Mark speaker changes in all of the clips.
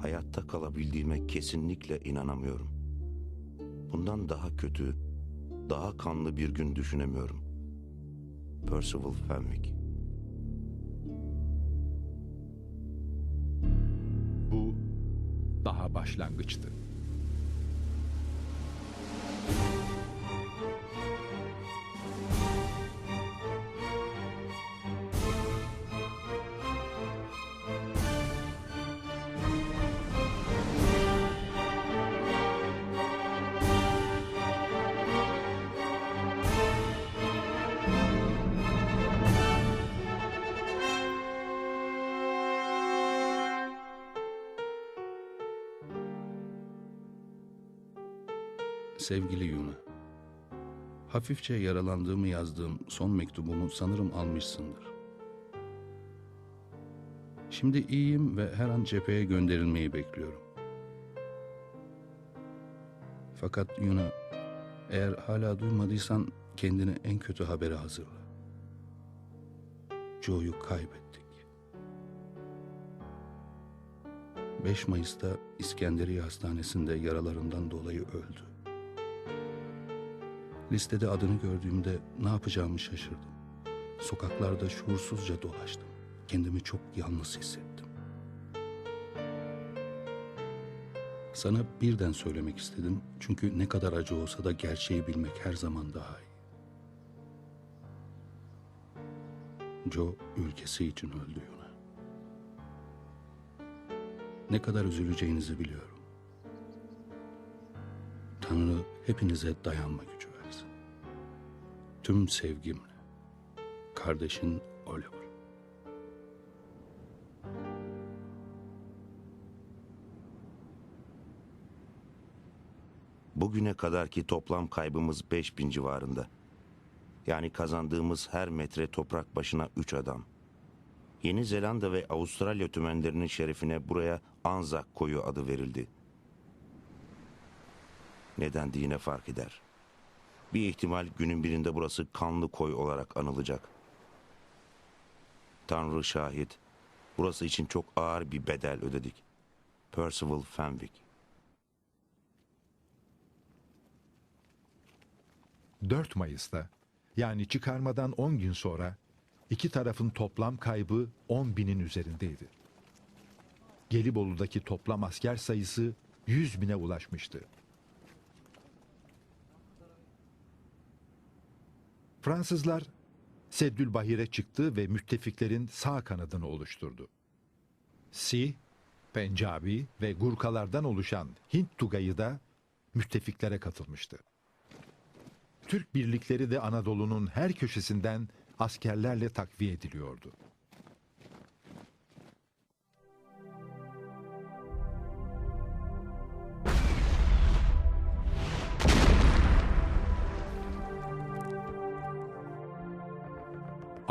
Speaker 1: Hayatta kalabildiğime kesinlikle inanamıyorum. Bundan daha kötü, daha kanlı bir gün düşünemiyorum. Percival Fenwick.
Speaker 2: Bu daha başlangıçtı.
Speaker 3: Sevgili Yuna, hafifçe yaralandığımı yazdığım son mektubumu sanırım almışsındır. Şimdi iyiyim ve her an cepheye gönderilmeyi bekliyorum. Fakat Yuna, eğer hala duymadıysan kendine en kötü haberi hazırla. Joe'yu kaybettik. 5 Mayıs'ta İskenderiye Hastanesi'nde yaralarından dolayı öldü. Listede adını gördüğümde ne yapacağımı şaşırdım. Sokaklarda şuursuzca dolaştım. Kendimi çok yalnız hissettim. Sana birden söylemek istedim. Çünkü ne kadar acı olsa da gerçeği bilmek her zaman daha iyi. Joe ülkesi için öldü Yuna. Ne kadar üzüleceğinizi biliyorum. Tanrı hepinize dayanma gücü. Tüm sevgimle. Kardeşin Oliver.
Speaker 1: Bugüne kadarki toplam kaybımız 5000 civarında. Yani kazandığımız her metre toprak başına 3 adam. Yeni Zelanda ve Avustralya tümenlerinin şerefine buraya Anzak koyu adı verildi. Neden yine fark eder. Bir ihtimal günün birinde burası kanlı koy olarak anılacak. Tanrı şahit, burası için çok ağır bir bedel ödedik. Percival Fenwick.
Speaker 2: 4 Mayıs'ta yani çıkarmadan 10 gün sonra iki tarafın toplam kaybı 10 binin üzerindeydi. Gelibolu'daki toplam asker sayısı 100 bine ulaşmıştı. Fransızlar Seddülbahir'e çıktı ve müttefiklerin sağ kanadını oluşturdu. Si, Pencabi ve Gurkalardan oluşan Hint Tugayı da müttefiklere katılmıştı. Türk birlikleri de Anadolu'nun her köşesinden askerlerle takviye ediliyordu.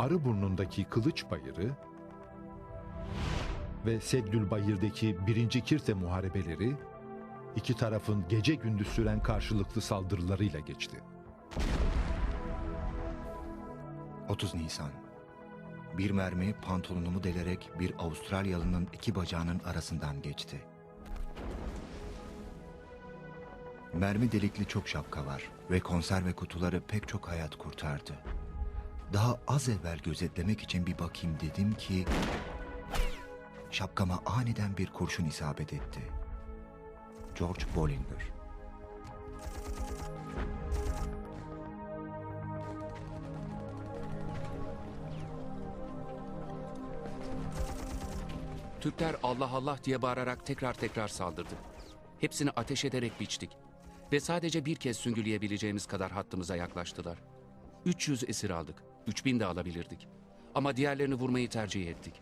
Speaker 2: Arıburnu'ndaki Kılıç Bayırı ve Seddülbayır'daki birinci Kirte muharebeleri iki tarafın gece gündüz süren karşılıklı saldırılarıyla geçti.
Speaker 4: 30 Nisan. Bir mermi pantolonumu delerek bir Avustralyalının iki bacağının arasından geçti. Mermi delikli çok şapka var ve konserve kutuları pek çok hayat kurtardı. Daha az evvel gözetlemek için bir bakayım dedim ki... Şapkama aniden bir kurşun isabet etti. George Bollinger.
Speaker 5: Türkler Allah Allah diye bağırarak tekrar tekrar saldırdı. Hepsini ateş ederek biçtik. Ve sadece bir kez süngüleyebileceğimiz kadar hattımıza yaklaştılar. 300 esir aldık. 3000 de alabilirdik. Ama diğerlerini vurmayı tercih ettik.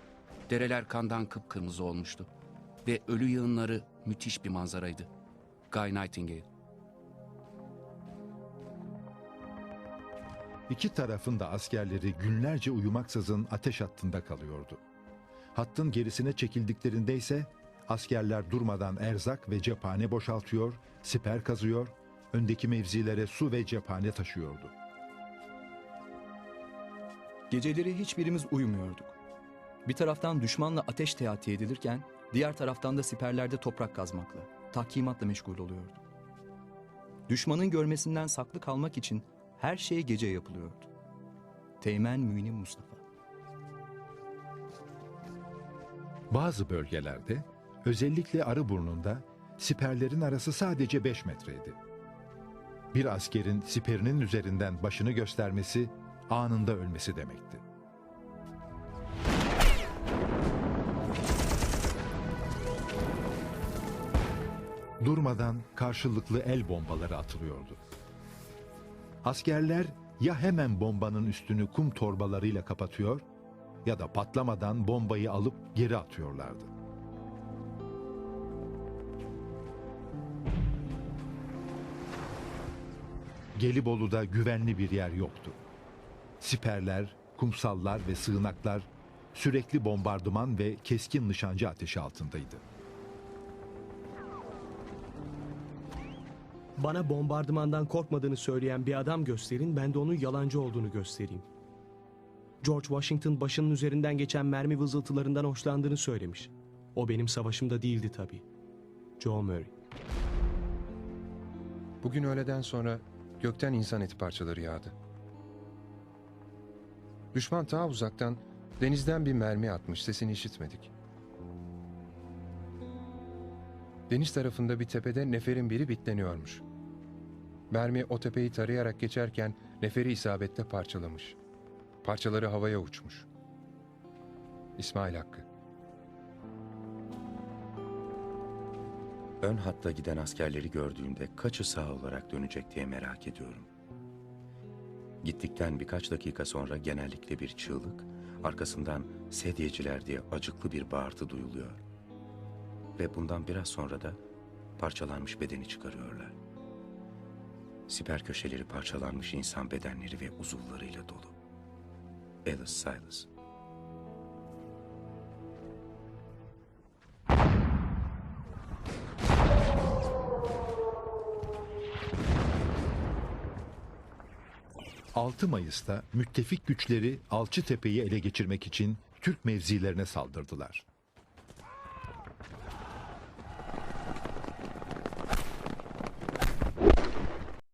Speaker 5: Dereler kandan kıpkırmızı olmuştu. Ve ölü yığınları müthiş bir manzaraydı. Guy Nightingale.
Speaker 2: İki tarafın da askerleri günlerce uyumaksızın ateş hattında kalıyordu. Hattın gerisine çekildiklerinde ise askerler durmadan erzak ve cephane boşaltıyor, siper kazıyor, öndeki mevzilere su ve cephane taşıyordu.
Speaker 6: Geceleri hiçbirimiz uyumuyorduk. Bir taraftan düşmanla ateş teati edilirken Diğer taraftan da siperlerde toprak kazmakla, tahkimatla meşgul oluyordu. Düşmanın görmesinden saklı kalmak için her şey gece yapılıyordu. Teğmen Müni Mustafa.
Speaker 2: Bazı bölgelerde, özellikle Arıburnu'nda siperlerin arası sadece 5 metreydi. Bir askerin siperinin üzerinden başını göstermesi anında ölmesi demekti. Durmadan karşılıklı el bombaları atılıyordu. Askerler ya hemen bombanın üstünü kum torbalarıyla kapatıyor ya da patlamadan bombayı alıp geri atıyorlardı. Gelibolu'da güvenli bir yer yoktu. Siperler, kumsallar ve sığınaklar sürekli bombardıman ve keskin nişancı ateşi altındaydı.
Speaker 7: Bana bombardımandan korkmadığını söyleyen bir adam gösterin, ben de onun yalancı olduğunu göstereyim. George Washington başının üzerinden geçen mermi vızıltılarından hoşlandığını söylemiş. O benim savaşımda değildi tabii. Joe Murray.
Speaker 8: Bugün öğleden sonra gökten insan eti parçaları yağdı. Düşman ta uzaktan denizden bir mermi atmış sesini işitmedik. Deniz tarafında bir tepede neferin biri bitleniyormuş. Mermi o tepeyi tarayarak geçerken neferi isabette parçalamış. Parçaları havaya uçmuş. İsmail Hakkı.
Speaker 9: Ön hatta giden askerleri gördüğümde kaçı sağ olarak dönecek diye merak ediyorum. Gittikten birkaç dakika sonra genellikle bir çığlık, arkasından sedyeciler diye acıklı bir bağırtı duyuluyor. Ve bundan biraz sonra da parçalanmış bedeni çıkarıyorlar. Siper köşeleri parçalanmış insan bedenleri ve uzuvlarıyla dolu. Alice Silas.
Speaker 2: ...6 Mayıs'ta müttefik güçleri Alçıtepe'yi ele geçirmek için Türk mevzilerine saldırdılar.